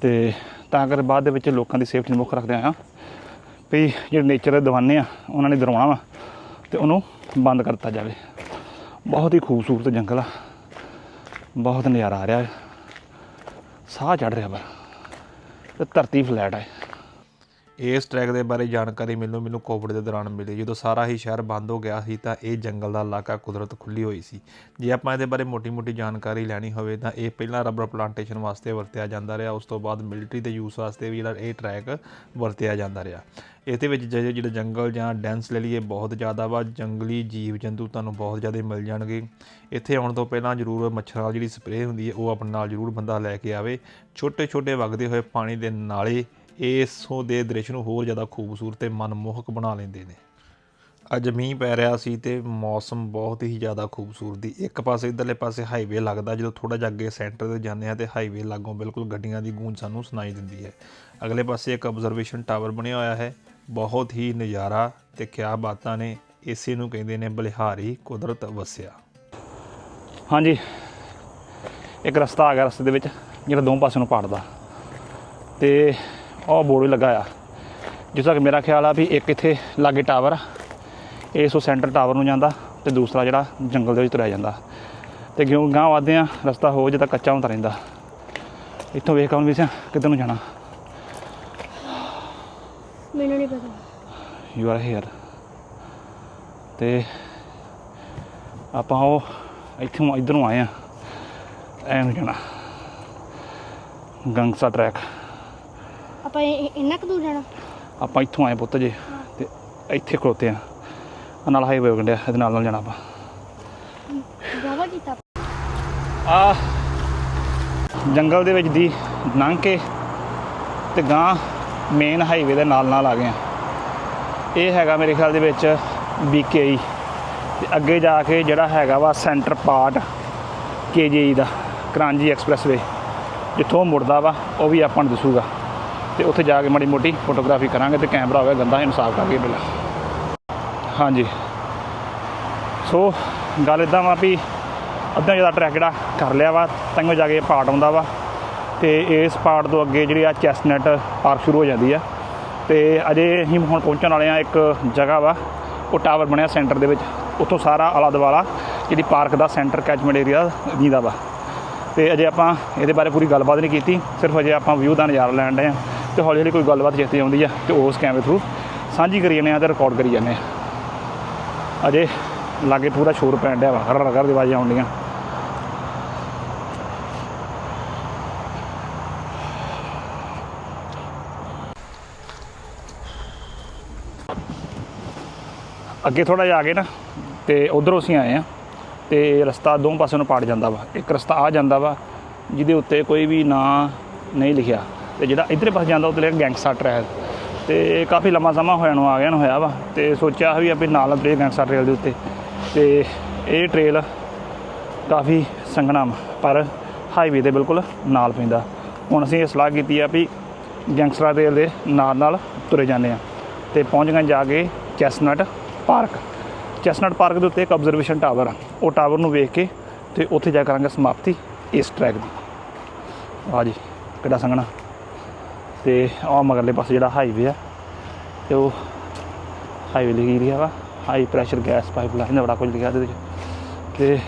ਤੇ ਤਾਂ ਕਰਕੇ ਬਾਅਦ ਦੇ ਵਿੱਚ ਲੋਕਾਂ ਦੀ ਸੇਫਟੀ ਨੂੰ ਮੁੱਖ ਰੱਖਦੇ ਆ ਵੀ ਜਿਹੜੇ ਨੇਚਰ ਦੇ ਦੀਵਾਨੇ ਆ, ਉਹਨਾਂ ਨੇ ਡਰਾਉਣਾ ਵਾ, ਤੇ ਉਹਨੂੰ ਬੰਦ ਕਰ ਦਿੱਤਾ ਜਾਵੇ। ਬਹੁਤ ਹੀ ਖੂਬਸੂਰਤ ਜੰਗਲ ਆ। ਬਹੁਤ ਨਜ਼ਾਰਾ ਆ ਰਿਹਾ। ਸਾਹ ਚੜ ਰਿਹਾ ਪਰ। ਤੇ ਧਰਤੀ ਫਲੈਟ ਹੈ ਇਸ ਟਰੈਕ ਦੇ ਬਾਰੇ ਜਾਣਕਾਰੀ ਮੈਨੂੰ ਮੈਨੂੰ ਕੋਵਿਡ ਦੇ ਦੌਰਾਨ ਮਿਲੀ। ਜਦੋਂ ਸਾਰਾ ਹੀ ਸ਼ਹਿਰ ਬੰਦ ਹੋ ਗਿਆ ਸੀ ਤਾਂ ਇਹ ਜੰਗਲ ਦਾ ਇਲਾਕਾ ਕੁਦਰਤ ਖੁੱਲੀ ਹੋਈ ਸੀ। ਜੇ ਆਪਾਂ ਇਹਦੇ ਬਾਰੇ ਮੋਟੀ-ਮੋਟੀ ਜਾਣਕਾਰੀ ਲੈਣੀ ਹੋਵੇ ਤਾਂ ਇਹ ਪਹਿਲਾਂ ਰਬਰ ਪਲਾਂਟੇਸ਼ਨ ਵਾਸਤੇ ਵਰਤਿਆ ਜਾਂਦਾ ਰਿਹਾ। ਉਸ ਤੋਂ ਬਾਅਦ ਮਿਲਟਰੀ ਦੇ ਯੂਜ਼ ਵਾਸਤੇ ਵੀ ਜਿਹੜਾ ਇਹ ਟਰੈਕ ਵਰਤਿਆ ਜਾਂਦਾ ਰਿਹਾ। ਇਹਦੇ ਵਿੱਚ ਜਿਹੜੇ ਜਿਹੜੇ ਜੰਗਲ ਜਾਂ ਡੈਂਸ ਲੈ ਲਈਏ ਬਹੁਤ ਜ਼ਿਆਦਾ ਵਾ। ਜੰਗਲੀ ਜੀਵ ਜੰਤੂ ਤੁਹਾਨੂੰ ਬਹੁਤ ਜ਼ਿਆਦਾ ਮਿਲ ਜਾਣਗੇ। ਇੱਥੇ ਆਉਣ ਤੋਂ ਪਹਿਲਾਂ ਜ਼ਰੂਰ ਮੱਛਰਾਂ ਵਾਲੀ ਜਿਹੜੀ ਸਪਰੇਅ ਹੁੰਦੀ ਹੈ ਉਹ ਆਪਣੇ ਨਾਲ ਜ਼ਰੂਰ ਬੰਦਾ ਲੈ ਕੇ ਆਵੇ। ਛੋਟੇ ਛੋਟੇ ਵਗਦੇ ਹੋਏ ਪਾਣੀ ਦੇ ਨਾਲੇ ਇਸੋਂ ਦੇ ਦ੍ਰਿਸ਼ ਨੂੰ ਹੋਰ ਜ਼ਿਆਦਾ ਖੂਬਸੂਰਤ ਤੇ ਮਨਮੋਹਕ ਬਣਾ ਲੈਂਦੇ ਨੇ। ਅੱਜ ਮੀਂਹ ਪੈ ਰਿਹਾ ਸੀ ਤੇ ਮੌਸਮ ਬਹੁਤ ਹੀ ਜ਼ਿਆਦਾ ਖੂਬਸੂਰਤ ਸੀ। ਇੱਕ ਪਾਸੇ ਇਧਰਲੇ ਪਾਸੇ ਹਾਈਵੇ ਲੱਗਦਾ, ਜਦੋਂ ਥੋੜਾ ਜਿਹਾ ਅੱਗੇ ਸੈਂਟਰ ਤੇ ਜਾਂਦੇ ਆ ਤੇ ਹਾਈਵੇ ਲਾਗੋਂ ਬਿਲਕੁਲ ਗੱਡੀਆਂ ਦੀ ਗੂੰਜ ਸਾਨੂੰ ਸੁਣਾਈ ਦਿੰਦੀ ਹੈ। ਅਗਲੇ ਪਾਸੇ ਇੱਕ ਆਬਜ਼ਰਵੇਸ਼ਨ ਟਾਵਰ ਬਣਿਆ ਹੋਇਆ ਹੈ। ਬਹੁਤ ਹੀ ਨਜ਼ਾਰਾ ਤੇ ਕਿਆ ਬਾਤਾਂ ਨੇ, ਇਸੇ ਨੂੰ ਕਹਿੰਦੇ ਨੇ ਬਲਿਹਾਰੀ ਕੁਦਰਤ ਵਸਿਆ। ਹਾਂਜੀ, ਇੱਕ ਰਸਤਾ ਆ ਗਿਆ ਰਸਤੇ ਦੇ ਵਿੱਚ, ਜਿਹੜਾ ਦੋਵੇਂ ਪਾਸੇ ਨੂੰ ਪਾੜਦਾ। ਤੇ ਉਹ ਬੋਰਡ ਵੀ ਲੱਗਾ ਆ। ਜਿਸ ਤੱਕ ਮੇਰਾ ਖਿਆਲ ਆ ਵੀ ਇੱਕ ਇੱਥੇ ਲਾਗੇ ਟਾਵਰ ਆ ਇਸ ਉਹ ਸੈਂਟਰ ਟਾਵਰ ਨੂੰ ਜਾਂਦਾ ਤੇ ਦੂਸਰਾ ਜਿਹੜਾ ਜੰਗਲ ਦੇ ਵਿੱਚ ਤੁਰਿਆ ਜਾਂਦਾ। ਤੇ ਕਿਉਂ ਗਾਂ ਵਧਦੇ ਆ ਰਸਤਾ ਹੋ ਜੇ ਤਾਂ ਕੱਚਾ ਹੁੰਦਾ ਰਹਿੰਦਾ। ਇੱਥੋਂ ਵੇਖ ਕੌਣ ਵੀ ਸਿਆ ਕਿੱਧਰ ਨੂੰ ਜਾਣਾ? ਮੈਨੂੰ ਨਹੀਂ ਪਤਾ। ਯੂ ਆਰ ਹੇਅਰ ਤੇ ਆਪਾਂ ਉਹ ਇੱਥੋਂ ਇੱਧਰ ਆਏ ਆ ਐ ਨੂੰ ਜਾਣਾ। ਗੰਗਸਾ ਟਰੈਕ ਆਪਾਂ ਇੰਨਾ ਕੁ ਦੂਰ ਜਾਣਾ? ਆਪਾਂ ਇੱਥੋਂ ਆਏ ਪੁੱਤ ਜੇ ਤੇ ਇੱਥੇ ਖਲੋਤੇ ਆ। ਆਹ ਨਾਲ ਹਾਈਵੇ ਹੋ ਗੰਡਿਆ ਇਹਦੇ ਨਾਲ ਨਾਲ ਜਾਣਾ ਆਪਾਂ। ਵਾਵਾ ਕੀਤਾ। ਆ ਜੰਗਲ ਦੇ ਵਿੱਚ ਦੀ ਲੰਘ ਕੇ ਤੇ ਗਾਂ ਮੇਨ ਹਾਈਵੇ ਦੇ ਨਾਲ ਨਾਲ ਆ ਗਏ ਆ। ਇਹ ਹੈਗਾ ਮੇਰੇ ਖਿਆਲ ਦੇ ਵਿੱਚ ਬੀਕੇਈ ਤੇ ਅੱਗੇ ਜਾ ਕੇ ਜਿਹੜਾ ਹੈਗਾ ਵਾ ਸੈਂਟਰ ਪਾਰਟ ਕੇਜੀਈ ਦਾ ਕਰਾਂਜੀ ਐਕਸਪ੍ਰੈਸਵੇ ਜਿੱਥੋਂ ਮੁੜਦਾ ਵਾ ਉਹ ਵੀ ਆਪਾਂ ਨੂੰ ਦਿਸੂਗਾ। ਤੇ ਉੱਥੇ ਜਾ ਕੇ ਮਾੜੀ ਮੋਟੀ ਫੋਟੋਗ੍ਰਾਫੀ ਕਰਾਂਗੇ ਤੇ ਕੈਮਰਾ ਹੋਵੇ ਗੰਦਾ ਇਨਸਾਫ਼ ਕਰਕੇ ਪਹਿਲਾਂ ਹਾਂਜੀ। ਸੋ ਗੱਲ ਇਦਾਂ ਵਾ ਵੀ ਅੱਧਾ ਜ਼ਿਆਦਾ ਟਰੈਕ ਜਿਹੜਾ ਕਰ ਲਿਆ ਵਾ, ਤਾਂਹੀਓ ਜਾ ਕੇ ਇਹ ਪਾਰਟ ਆਉਂਦਾ ਵਾ। ਤੇ ਇਸ ਪਾਰਟ ਤੋਂ ਅੱਗੇ ਜਿਹੜੀ ਆ ਚੈਸਟਨਟ ਪਾਰਕ ਸ਼ੁਰੂ ਹੋ ਜਾਂਦੀ ਆ। ਤੇ ਅਜੇ ਅਸੀਂ ਹੁਣ ਪਹੁੰਚਣ ਵਾਲੇ ਆ ਇੱਕ ਜਗ੍ਹਾ ਵਾ, ਉਹ ਟਾਵਰ ਬਣਿਆ ਸੈਂਟਰ ਦੇ ਵਿੱਚ। ਉੱਥੋਂ ਸਾਰਾ ਆਲਾ ਦੁਆਲਾ ਜਿਹੜੀ ਪਾਰਕ ਦਾ ਸੈਂਟਰ ਕੈਚਮੈਂਟ ਏਰੀਆ ਜੀਂਦਾ ਵਾ। ਤੇ ਅਜੇ ਆਪਾਂ ਇਹਦੇ ਬਾਰੇ ਪੂਰੀ ਗੱਲਬਾਤ ਨਹੀਂ ਕੀਤੀ, ਸਿਰਫ ਅਜੇ ਆਪਾਂ ਵਿਊ ਦਾ ਨਜ਼ਾਰਾ ਲੈਣ ਡਏ ਆ। ਤੇ ਹੌਲੀ ਹੌਲੀ ਕੋਈ ਗੱਲਬਾਤ ਚੇਤੇ ਆਉਂਦੀ ਆ ਤੇ ਉਸ ਕੈਮਰੇ ਥਰੂ ਸਾਂਝੀ ਕਰੀ ਜਾਂਦੇ ਆ ਤੇ ਰਿਕਾਰਡ ਕਰੀ ਜਾਂਦੇ ਆ। ਅਜੇ ਲਾਗੇ ਪੂਰਾ ਸ਼ੋਰ ਪੈਣ ਡਿਆ ਵਾ, ਹਰ ਰਗਰ ਦੀ ਆਵਾਜ਼ਾਂ ਆਉਂਦੀਆਂ। ਅੱਗੇ ਥੋੜਾ ਜਿਹਾ ਆ ਗਏ ਨਾ, ਤੇ ਉਧਰੋਂ ਅਸੀਂ ਆਏ ਆ, ਤੇ ਰਸਤਾ ਦੋ ਪਾਸੇ ਨੂੰ ਪਾੜ ਜਾਂਦਾ ਵਾ। ਇੱਕ ਰਸਤਾ ਆ ਜਾਂਦਾ ਵਾ, ਜਿਹਦੇ ਉੱਤੇ ਕੋਈ ਵੀ ਨਾਂ ਨਹੀਂ ਲਿਖਿਆ। ਤੇ ਜਿਹੜਾ ਇਧਰੇ ਪਾਸੇ ਜਾਂਦਾ ਉੱਤੇ ਲਿਖਿਆ ਗੈਂਗਸਟਰ ਟ੍ਰੈਲ ਤੇ ਕਾਫੀ ਲੰਮਾ ਸਮਾਂ ਹੋਇਆ ਨੂੰ ਆ ਗਿਆ ਨੂੰ ਹੋਇਆ ਵਾ ਤੇ ਸੋਚਿਆ ਵੀ ਆਪੇ ਨਾਲ ਨਾਲ ਗੈਂਗਸਟਰ ਟ੍ਰੇਲ ਦੇ ਉੱਤੇ ਤੇ ਇਹ ਟ੍ਰੇਲ ਕਾਫੀ ਸੰਘਣਾ ਵਾ, ਪਰ ਹਾਈਵੇ ਦੇ ਬਿਲਕੁਲ ਨਾਲ ਪੈਂਦਾ। ਹੁਣ ਅਸੀਂ ਇਹ ਸਲਾਹ ਕੀਤੀ ਆ ਵੀ ਗੈਂਗਸਟਰ ਟ੍ਰੇਲ ਦੇ ਨਾਲ ਨਾਲ ਤੁਰੇ ਜਾਂਦੇ ਆ ਤੇ ਪਹੁੰਚ ਗਏ ਜਾ ਕੇ ਚੈਸਨਟ ਪਾਰਕ ਚੈਸਨਟ ਪਾਰਕ ਦੇ ਉੱਤੇ ਇੱਕ ਆਬਜ਼ਰਵੇਸ਼ਨ ਟਾਵਰ ਆ ਉਹ ਟਾਵਰ ਨੂੰ ਵੇਖ ਕੇ ਤੇ ਉੱਥੇ ਜਾ ਕਰਾਂਗੇ ਸਮਾਪਤੀ ਇਸ ਟਰੈਕ ਦੀ। ਆ ਜੀ ਕਿੱਡਾ ਸੰਘਣਾ। ਤੇ ਆ ਮਗਰਲੇ ਪਾਸੇ ਜਿਹੜਾ ਹਾਈਵੇ ਆ, ਤੇ ਉਹ ਹਾਈਵੇ ਲਿਖੀ ਰਿਹਾ ਵਾ ਹਾਈ ਪ੍ਰੈਸ਼ਰ ਗੈਸ ਪਾਈਪਲਾਈਨ ਦਾ ਬੜਾ ਕੁਝ ਲਿਖਿਆ ਇਹਦੇ ਵਿੱਚ। ਤੇ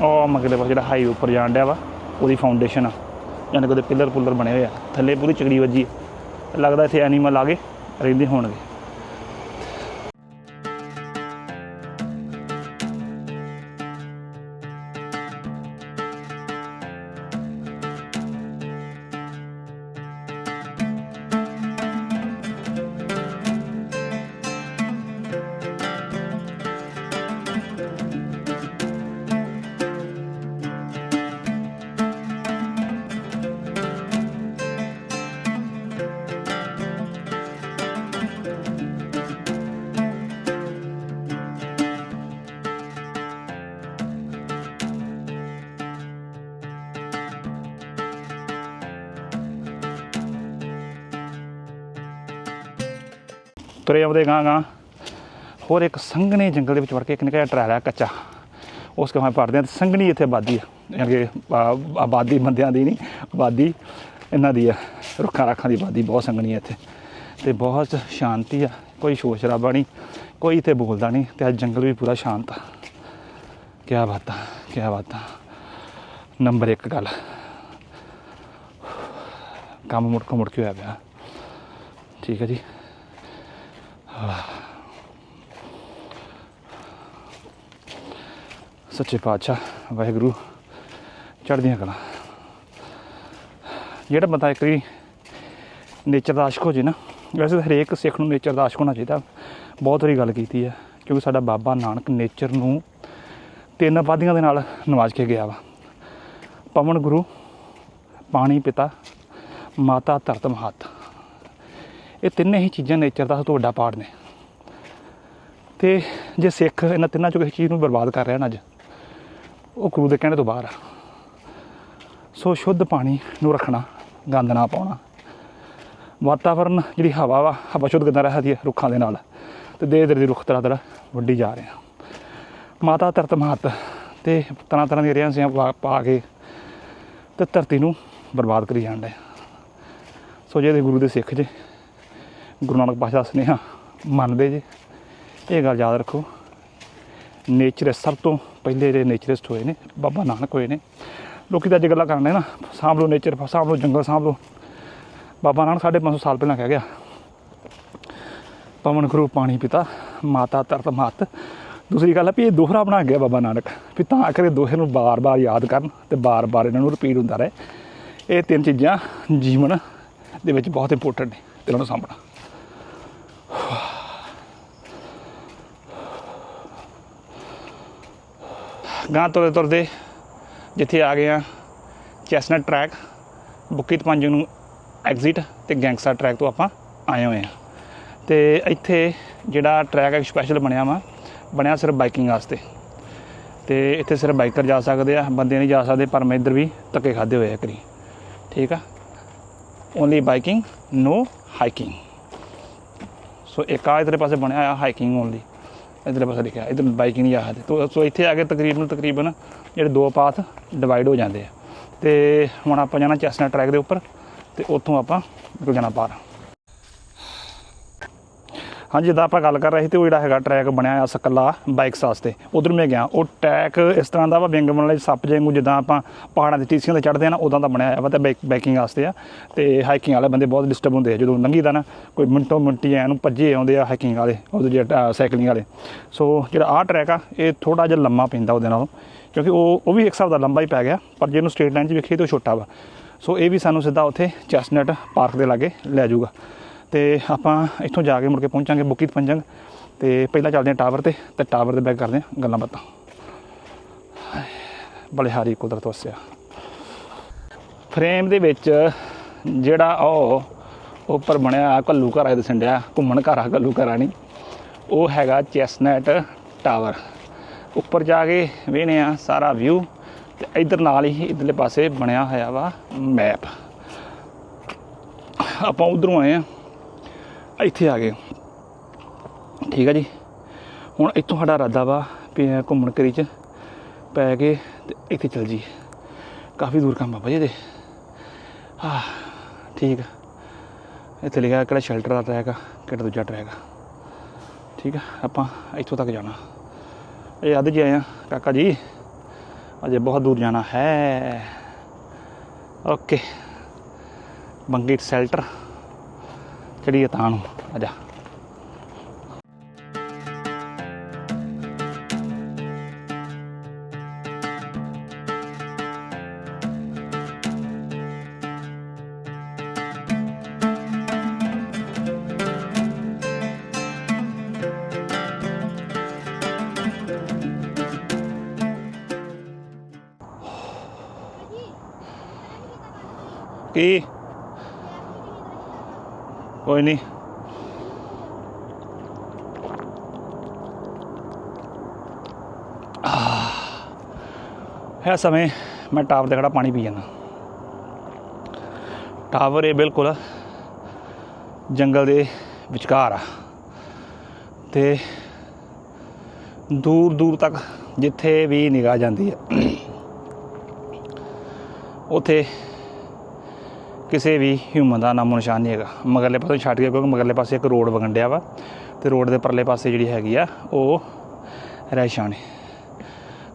ਉਹ ਮਗਰਲੇ ਪਾਸੇ ਜਿਹੜਾ ਹਾਈਵੇ ਉੱਪਰ ਜਾਣ ਡਿਆ ਵਾ, ਉਹਦੀ ਫਾਊਂਡੇਸ਼ਨ ਆ, ਯਾਨੀ ਕਿ ਉਹਦੇ ਪਿੱਲਰ ਪੁੱਲਰ ਬਣੇ ਹੋਏ ਆ, ਥੱਲੇ ਪੂਰੀ ਚਿਕੜੀ ਵੱਜੀ ਲੱਗਦਾ ਇੱਥੇ ਐਨੀਮਲ ਆ ਗਏ, ਰਹਿੰਦੇ ਹੋਣਗੇ। ਤੁਰੇ ਆਉਂਦੇ ਗਾਂ ਗਾਂ। ਹੋਰ ਇੱਕ ਸੰਘਣੇ ਜੰਗਲ ਦੇ ਵਿੱਚ ਵੜ ਕੇ ਇੱਕ ਨਿਕਲਿਆ ਜਿਹਾ ਕੱਚਾ। ਉਸ ਕਹਾਂ ਪੜਦੇ ਆ ਤੇ ਸੰਘਣੀ ਇੱਥੇ ਆਬਾਦੀ ਆ ਯਾਨੀ ਆਬਾਦੀ ਬੰਦਿਆਂ ਦੀ ਨਹੀਂ, ਆਬਾਦੀ ਇਹਨਾਂ ਦੀ ਆ ਰੁੱਖਾਂ ਰਾਖਾਂ ਦੀ ਆਬਾਦੀ ਬਹੁਤ ਸੰਘਣੀ ਆ ਇੱਥੇ। ਤੇ ਬਹੁਤ ਸ਼ਾਂਤੀ ਆ ਕੋਈ ਸ਼ੋਰ ਸ਼ਰਾਬਾ ਨਹੀਂ, ਕੋਈ ਇੱਥੇ ਬੋਲਦਾ ਨਹੀਂ ਤੇ ਅੱਜ ਜੰਗਲ ਵੀ ਪੂਰਾ ਸ਼ਾਂਤ ਆ। ਕੀ ਬਾਤਾਂ ਕੀ ਬਾਤਾਂ ਨੰਬਰ 1 ਗੱਲ। ਕੰਮ ਮੁੜ ਕੇ ਮੁੜ ਕੇ ਹੋਇਆ ਪਿਆ। ਠੀਕ ਹੈ ਜੀ। ਸੱਚੇ ਪਾਤਸ਼ਾਹ, ਵਾਹਿਗੁਰੂ, ਚੜ੍ਹਦੀਆਂ ਕਲਾ। ਜਿਹੜਾ ਬੰਦਾ ਇੱਕ ਵਾਰੀ ਨੇਚਰ ਦਾ ਆਸ਼ਕ ਹੋ ਜੇ ਨਾ, ਵੈਸੇ ਤਾਂ ਹਰੇਕ ਸਿੱਖ ਨੂੰ ਨੇਚਰ ਦਾ ਆਸ਼ਕ ਹੋਣਾ ਚਾਹੀਦਾ। ਬਹੁਤ ਵਾਰੀ ਗੱਲ ਕੀਤੀ ਹੈ, ਕਿਉਂਕਿ ਸਾਡਾ ਬਾਬਾ ਨਾਨਕ ਨੇਚਰ ਨੂੰ ਤਿੰਨ ਵਾਦੀਆਂ ਦੇ ਨਾਲ ਨਵਾਜ ਕੇ ਗਿਆ ਵਾ। ਪਵਨ ਗੁਰੂ, ਪਾਣੀ ਪਿਤਾ, ਮਾਤਾ ਧਰਤ ਮਹੱਤ। ਇਹ ਤਿੰਨੇ ਹੀ ਚੀਜ਼ਾਂ ਨੇਚਰ ਦਾ ਸਭ ਤੋਂ ਵੱਡਾ ਪਾਰਟ ਨੇ। ਤੇ ਜੇ ਸਿੱਖ ਇਹਨਾਂ ਤਿੰਨਾਂ ਚੋਂ ਕਿਸੇ ਚੀਜ਼ ਨੂੰ ਬਰਬਾਦ ਕਰ ਰਿਹਾ ਨਾ ਅੱਜ, ਉਹ ਗੁਰੂ ਦੇ ਕਹਿਣੇ ਤੋਂ ਬਾਹਰ ਆ। ਸੋ ਸ਼ੁੱਧ ਪਾਣੀ ਨੂੰ ਰੱਖਣਾ, ਗੰਦ ਨਾ ਪਾਉਣਾ। ਵਾਤਾਵਰਨ ਜਿਹੜੀ ਹਵਾ ਵਾ, ਹਵਾ ਸ਼ੁੱਧ ਕਿੱਦਾਂ ਰਹਦੀ ਹੈ? ਰੁੱਖਾਂ ਦੇ ਨਾਲ। ਤੇ ਦੇ ਦਰ ਦੀ ਰੁੱਖ ਤਰ੍ਹਾਂ ਤਰ੍ਹਾਂ ਵੱਡੀ ਜਾ ਰਹੇ ਆ। ਮਾਤਾ ਧਰਤ ਮਹੱਤ ਤੇ ਤਰ੍ਹਾਂ ਤਰ੍ਹਾਂ ਦੀਆਂ ਰਿਆਂ ਸਿਆਂ ਪਾ ਕੇ ਤੇ ਧਰਤੀ ਨੂੰ ਬਰਬਾਦ ਕਰੀ ਜਾਂਦੇ ਸੋ ਜੇ ਗੁਰੂ ਦੇ ਸਿੱਖ ਜੇ ਗੁਰੂ ਨਾਨਕ ਪਾਤਸ਼ਾਹ ਦਾ ਸੁਨੇਹਾ ਮੰਨਦੇ ਜੇ। ਇਹ ਗੱਲ ਯਾਦ ਰੱਖੋ। ਨੇਚਰ ਸਭ ਤੋਂ ਪਹਿਲੇ ਜਿਹੜੇ ਨੇਚਰਿਸਟ ਹੋਏ ਨੇ, ਬਾਬਾ ਨਾਨਕ ਹੋਏ ਨੇ। ਲੋਕੀ ਤਾਂ ਅੱਜ ਗੱਲਾਂ ਕਰਦੇ ਨਾ, ਸਾਂਭ ਲਓ ਨੇਚਰ, ਸਾਂਭ ਲਓ ਜੰਗਲ, ਸਾਂਭ ਲਓ। ਬਾਬਾ ਨਾਨਕ 550 ਸਾਲ ਪਹਿਲਾਂ ਕਹਿ ਗਿਆ, ਪਵਨ ਗੁਰੂ ਪਾਣੀ ਪਿਤਾ, ਮਾਤਾ ਧਰਤ ਮਹੱਤ ਦੂਸਰੀ ਗੱਲ ਹੈ ਵੀ ਇਹ ਦੋਹਰਾ ਬਣਾ ਗਿਆ ਬਾਬਾ ਨਾਨਕ, ਵੀ ਤਾਂ ਕਰੇ ਦੋਹੇ ਨੂੰ ਬਾਰ-ਬਾਰ ਯਾਦ ਕਰਨ ਤੇ ਬਾਰ-ਬਾਰ ਇਹਨਾਂ ਨੂੰ ਰਿਪੀਟ ਹੁੰਦਾ ਰਹੇ। ਇਹ ਤਿੰਨ ਚੀਜ਼ਾਂ ਜੀਵਨ ਦੇ ਵਿੱਚ ਬਹੁਤ ਇੰਪੋਰਟੈਂਟ ਨੇ ਤੇ ਇਹਨਾਂ ਨੂੰ ਸਾਂਭਣਾ। ਗਾਂ ਤੁਰਦੇ ਤੁਰਦੇ ਜਿੱਥੇ ਆ ਗਏ ਆ ਚੈਸਨਟ ਟਰੈਕ, ਬੁੱਕੀਤ ਪੰਜ ਨੂੰ ਐਗਜ਼ਿਟ ਤੇ ਗੈਂਗਸਟਰ ਟਰੈਕ ਤੋਂ ਆਪਾਂ ਆਏ ਹੋਏ ਆ। ਤੇ ਇੱਥੇ ਜਿਹੜਾ ਟਰੈਕ ਹੈ ਸਪੈਸ਼ਲ ਬਣਿਆ ਵਾ, ਬਣਿਆ ਸਿਰਫ ਬਾਈਕਿੰਗ ਵਾਸਤੇ। ਤੇ ਇੱਥੇ ਸਿਰਫ ਬਾਈਕਰ ਜਾ ਸਕਦੇ ਆ, ਬੰਦੇ ਨਹੀਂ ਜਾ ਸਕਦੇ, ਪਰ ਮੈਂ ਇੱਧਰ ਵੀ ਧੱਕੇ ਖਾਦੇ ਹੋਏ ਆ ਕਰੀ ਠੀਕ ਆ? Only biking no hiking so ਇੱਕ ਆ ਇਧਰੇ ਪਾਸੇ ਬਣਿਆ ਹੋਇਆ ਹਾਈਕਿੰਗ ਓਨਲੀ ਇਧਰਲੇ ਪਾਸੇ ਲਿਖਿਆ ਇਧਰ ਬਾਈਕਿੰਗ ਨਹੀਂ ਜਾ ਤੋ, ਸੋ ਇੱਥੇ ਆ ਕੇ ਤਕਰੀਬਨ ਤਕਰੀਬਨ ਜਿਹੜੇ ਦੋ ਪਾਥ ਡਿਵਾਈਡ ਹੋ ਜਾਂਦੇ ਆ। ਤੇ ਹੁਣ ਆਪਾਂ ਜਾਣਾ ਚੈਸਨਟ ਟਰੈਕ ਦੇ ਉੱਪਰ, ਤੇ ਉੱਥੋਂ ਆਪਾਂ ਨਿਕਲ ਜਾਣਾ ਬਾਹਰ ਹਾਂਜੀ, ਜਿੱਦਾਂ ਆਪਾਂ ਗੱਲ ਕਰ ਰਹੇ ਸੀ ਤੇ ਉਹ ਜਿਹੜਾ ਹੈਗਾ ਟਰੈਕ ਬਣਿਆ ਆ ਸਕੱਲਾ ਬਾਈਕਸ ਵਾਸਤੇ, ਉਧਰ ਮੈਂ ਗਿਆ, ਉਹ ਟਰੈਕ ਇਸ ਤਰ੍ਹਾਂ ਦਾ ਵਾ, ਵਿੰਗ ਬਣਨ ਲਈ ਸੱਪ ਵਾਂਗੂ ਜਿੱਦਾਂ ਆਪਾਂ ਪਹਾੜਾਂ ਦੇ ਟੀਸੀਆਂ ਤੇ ਚੜ੍ਹਦੇ ਆ ਨਾ ਉਦਾਂ ਦਾ ਬਣਿਆ ਆ ਵਾ ਤੇ ਬਾਈਕਿੰਗ ਵਾਸਤੇ ਆ। ਤੇ ਹਾਈਕਿੰਗ ਵਾਲੇ ਬੰਦੇ ਬਹੁਤ ਡਿਸਟਰਬ ਹੁੰਦੇ ਆ, ਜਦੋਂ ਲੰਘੀ ਦਾ ਨਾ, ਕੋਈ ਮਿੰਟੋ ਮਿੰਟੀ ਐ ਨੂੰ ਭੱਜੇ ਆਉਂਦੇ ਆ ਹਾਈਕਿੰਗ ਵਾਲੇ, ਉਹਦੇ ਜਿਹੜਾ ਸਾਈਕਲਿੰਗ ਵਾਲੇ। ਸੋ ਜਿਹੜਾ ਆਹ ਟਰੈਕ ਆ, ਇਹ ਥੋੜਾ ਜਿਹਾ ਲੰਮਾ ਪੈਂਦਾ ਉਹਦੇ ਨਾਲੋਂ, ਕਿਉਂਕਿ ਉਹ ਉਹ ਵੀ ਇੱਕ ਹਿਸਾਬ ਦਾ ਲੰਬਾ ਹੀ ਪੈ ਗਿਆ, ਪਰ ਜੇ ਇਹਨੂੰ ਸਟ੍ਰੇਟ ਲਾਈਨ 'ਚ ਵੇਖੀਏ ਤਾਂ ਉਹ ਛੋਟਾ ਵਾ। ਸੋ ਇਹ ਵੀ ਸਾਨੂੰ ਸਿੱਧਾ ਉੱਥੇ ਚੈਸਨਟ ਪਾਰਕ ਦੇ ਲਾਗੇ ਲੈ ਜਾਊਗਾ। ਤੇ ਆਪਾਂ ਇੱਥੋਂ ਜਾ ਕੇ ਮੁੜ ਕੇ ਪਹੁੰਚਾਂਗੇ ਬੁੱਕੀਤ ਪੰਜੰਗ ਤੇ ਪਹਿਲਾਂ ਚੱਲਦੇ ਹਾਂ ਟਾਵਰ ਤੇ ਤੇ ਟਾਵਰ ਦੇ ਬੈਕ ਕਰਦੇ ਹਾਂ ਗੱਲਾਂ ਬਾਤਾਂ। ਬੜੇ ਬਲਿਹਾਰੀ ਕੁਦਰਤ ਵਸਿਆ। ਫਰੇਮ ਦੇ ਵਿੱਚ ਜਿਹੜਾ ਉਹ ਉੱਪਰ ਬਣਿਆ ਕੱਲੂ ਘਰ ਆ ਦਸਣ ਘੁੰਮਣ ਘਰ ਆ, ਕੱਲੂ ਘਰ ਨਹੀਂ ਉਹ ਹੈਗਾ ਚੈਸਨਟ ਟਾਵਰ। ਉੱਪਰ ਜਾ ਕੇ ਵੇਖਦੇ ਆ ਸਾਰਾ ਵਿਊ ਤੇ ਇਧਰ ਨਾਲ ਹੀ ਇਧਰਲੇ ਪਾਸੇ ਬਣਿਆ ਹੋਇਆ ਵਾ ਮੈਪ ਆਪਾਂ ਉਧਰੋਂ ਆਏ ਆ ਇੱਥੇ ਆ ਗਏ। ਠੀਕ ਆ ਜੀ। ਹੁਣ ਇੱਥੋਂ ਸਾਡਾ ਇਰਾਦਾ ਵਾ ਘੁੰਮਣ ਕਰੀ ਚ ਪੈ ਕੇ ਤੇ ਇੱਥੇ ਚਲ ਜੀ ਕਾਫੀ ਦੂਰ ਕੰਮ ਬਾਬਾ ਜੀ ਇਹਦੇ। ਹਾਂ ਠੀਕ ਆ। ਇੱਥੇ ਲਿਖਿਆ ਕਿਹੜਾ ਸ਼ੈਲਟਰ ਦਾ ਟਰੈਕ ਆ, ਕਿਹੜਾ ਦੂਜਾ ਟਰੈਕ ਆ। ਠੀਕ ਆ, ਆਪਾਂ ਇੱਥੋਂ ਤੱਕ ਜਾਣਾ। ਇਹ ਅੱਧ ਜੀ ਆਏ ਆ, ਕਾਕਾ ਜੀ। ਅਜੇ ਬਹੁਤ ਦੂਰ ਜਾਣਾ ਹੈ। ਓਕੇ। ਬੰਗੀਟ ਸ਼ੈਲਟਰ ਚੜੀਏ ਤਾਂ ਨੂੰ ਆਜਾ ਕੀ ਕੋਈ ਨਹੀਂ ਹੈ ਸਮੇਂ ਮੈਂ ਟਾਵਰ ਦੇ ਖੜਾ ਪਾਣੀ ਪੀ ਜਾਂਦਾ। ਟਾਵਰ ਇਹ ਬਿਲਕੁਲ ਜੰਗਲ ਦੇ ਵਿਚਕਾਰ ਆ। ਤੇ ਦੂਰ ਦੂਰ ਤੱਕ ਜਿੱਥੇ ਵੀ ਨਿਗਾਹ ਜਾਂਦੀ ਹੈ ਉਥੇ ਕਿਸੇ ਵੀ ਹਿਊਮਨ ਦਾ ਨਾਮੋ ਨਿਸ਼ਾਨ ਨਹੀਂ ਹੈਗਾ। ਮਗਰਲੇ ਪਾਸੇ ਛੱਡ ਕੇ ਕਿਉਂਕਿ ਮਗਰਲੇ ਪਾਸੇ ਇੱਕ ਰੋਡ ਵਗਣ ਡਿਆ ਵਾ ਤੇ ਰੋਡ ਦੇ ਪਰਲੇ ਪਾਸੇ ਜਿਹੜੀ ਹੈਗੀ ਆ ਉਹ ਰਹਿਸ਼ਾਨ ਹੈ